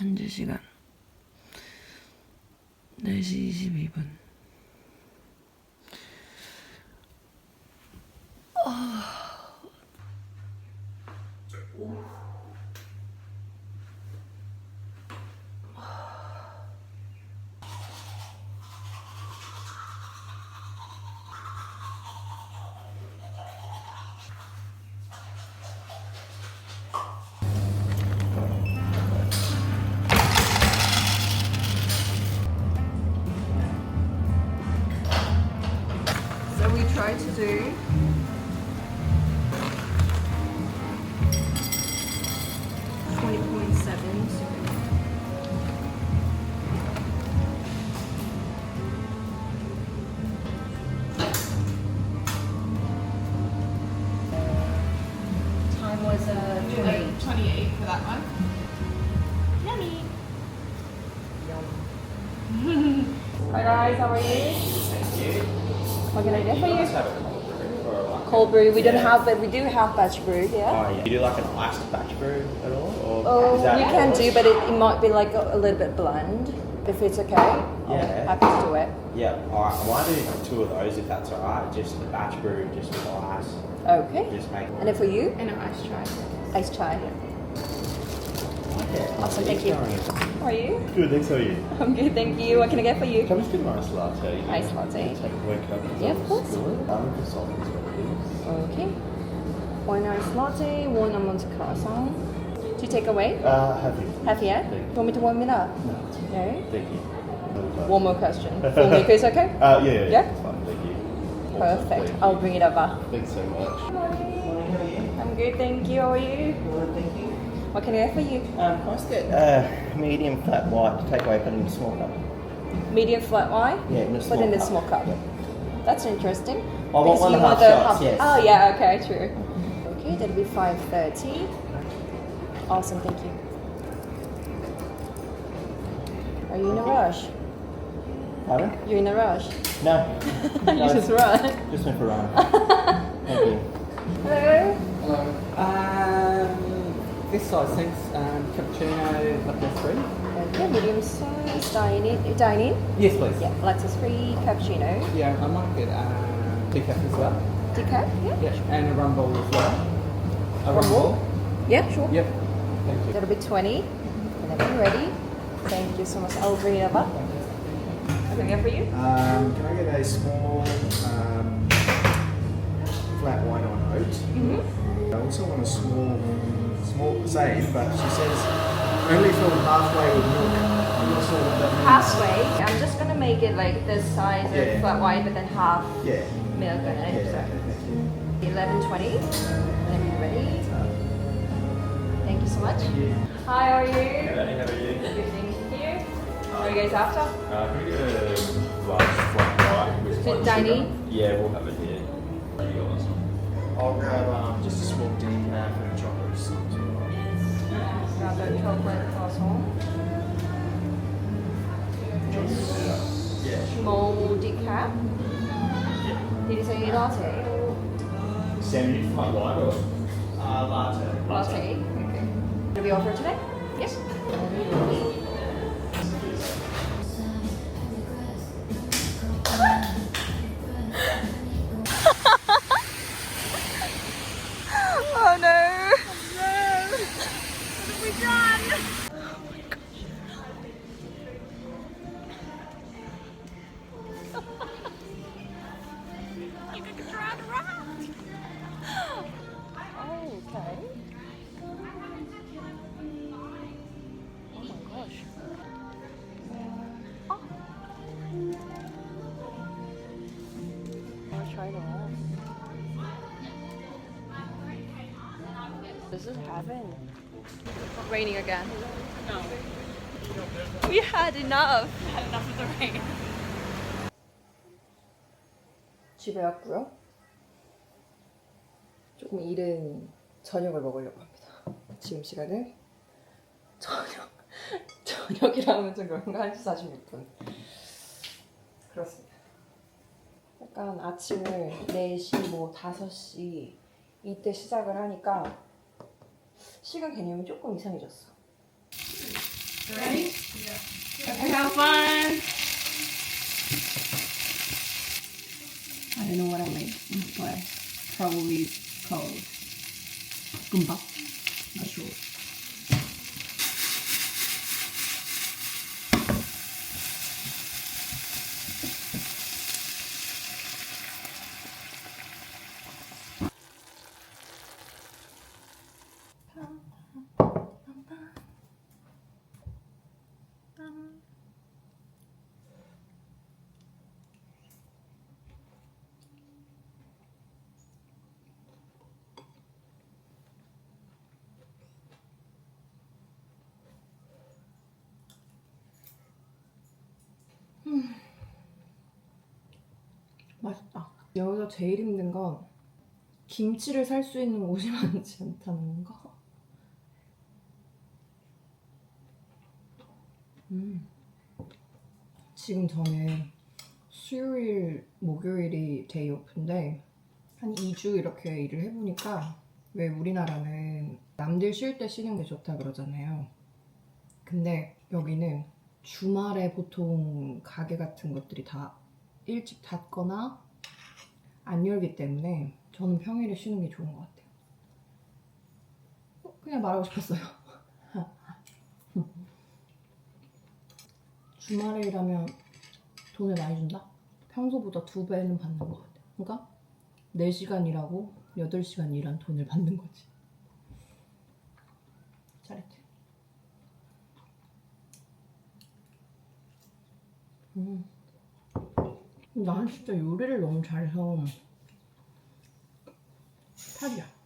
현재 시간 4시 22분. So try to do twenty point seven. Time was uh, twenty. 28 for that one. Yummy. Hi guys, how are you? What can I get for you? Cold brew. We don't have, but we do have batch brew. Yeah. Oh yeah. You do like an iced batch brew at all? Or Oh, is you can do, but it, it might be like a, a little bit bland. If it's okay, Yeah. happy to do it. Yeah. Alright, I might do two of those if that's alright. Just the batch brew, just with ice. Okay. Just make And then for you, And a nice try. ice chai. Yeah. Awesome, thank you. How are you? Good, thanks, how are you? I'm good, thank you. What can I get for you? Can I just get an iced latte? Iced latte. Take a wake up. Yeah, of course. I'm a consultant, so please. Okay. One ice latte, one almond croissant. Two takeaway. Uh, have you? Have you? Thank Do you. you want me to warm it up? No, okay. No. Thank you. One more question. Full milk is okay? Uh, yeah, yeah, Yeah? That's fine, thank you. Perfect. thank I'll bring it over. Thanks so much. I'm good, thank you. How are you? Good, Thank you. What can I get for you? Um, can I just get uh, medium flat white to take away, put in a small cup? Medium flat white? Yeah, in a small Put in the cup. small cup. Yeah. That's interesting. I want Because one you and a half the shots, half- yes. Oh yeah, okay, true. Okay, that'll be 5.30. Awesome, thank you. Are you in a rush? Pardon? You're in a rush? No. you No, just run. Just went for a run. Thank you. Hello? Um, this size, thanks. Um, cappuccino, latte free. Okay, medium size, dining, dining. Yes, please. Yeah, latte free, cappuccino. Yeah, I might get um, decaf as well. Decaf? Yeah. Yeah, and a rum ball as well. A Rum rum ball? ball. Yeah, sure. Yep. Thank you. That'll be 20. Whenever you're ready. Thank you so much. I'll bring it over. What can get for you? Um, can I get a small um, flat white on oat? Mm-hmm. I also want a small, small same, but she says only filled halfway with milk. I'm not sure what that means. Halfway. I'm just gonna make it like this size of Yeah. flat white, but then half Yeah. milk on Yeah. it. okay, So thank 11:20. Whenever you're ready. Thank you so much. Hi, how are you? Hey, how are you? Good, thank you. What are you guys after? Uh, can we get a large flat white with To one Danny? sugar? Yeah, we'll have it here. I'll grab um, just a small decaf and a chocolate sauce. Grab a chocolate croissant. Yeah. Small decaf. Did you say latte or Sam, you flat white or? Uh, latte. latte? Okay. Did we offer today? Yes. This is heaven. Raining again. No. We had enough. Had enough of the rain. 집에 왔고요. 조금 이른 저녁을 먹으려고 합니다. 지금 시간은 저녁 저녁이라 하면 좀 그런가 1시 46분. 그렇습니다. 약간 아침을 4시 뭐 5시 이때 시작을 하니까 시간 개념이 조금 이상해졌어. Ready? Okay, have fun. I don't know what I made, but probably called gumba. Not sure. 맛있다. 여기서 제일 힘든 건 김치를 살 수 있는 곳이 많지 않다는 거. 음. 지금 저는 수요일, 목요일이 데이 오프인데 한 2주 이렇게 일을 해보니까 왜 우리나라는 남들 쉴 때 쉬는 게 좋다 그러잖아요. 근데 여기는 주말에 보통 가게 같은 것들이 다 일찍 닫거나 안 열기 때문에 저는 평일에 쉬는 게 좋은 것 같아요. 어, 그냥 말하고 싶었어요. 주말에 일하면 돈을 많이 준다? 평소보다 두 배는 받는 것 같아요. 그러니까 4시간 일하고 8시간 일한 돈을 받는 거지. 잘했지. 음. 난 진짜 요리를 너무 잘해서 탈이야.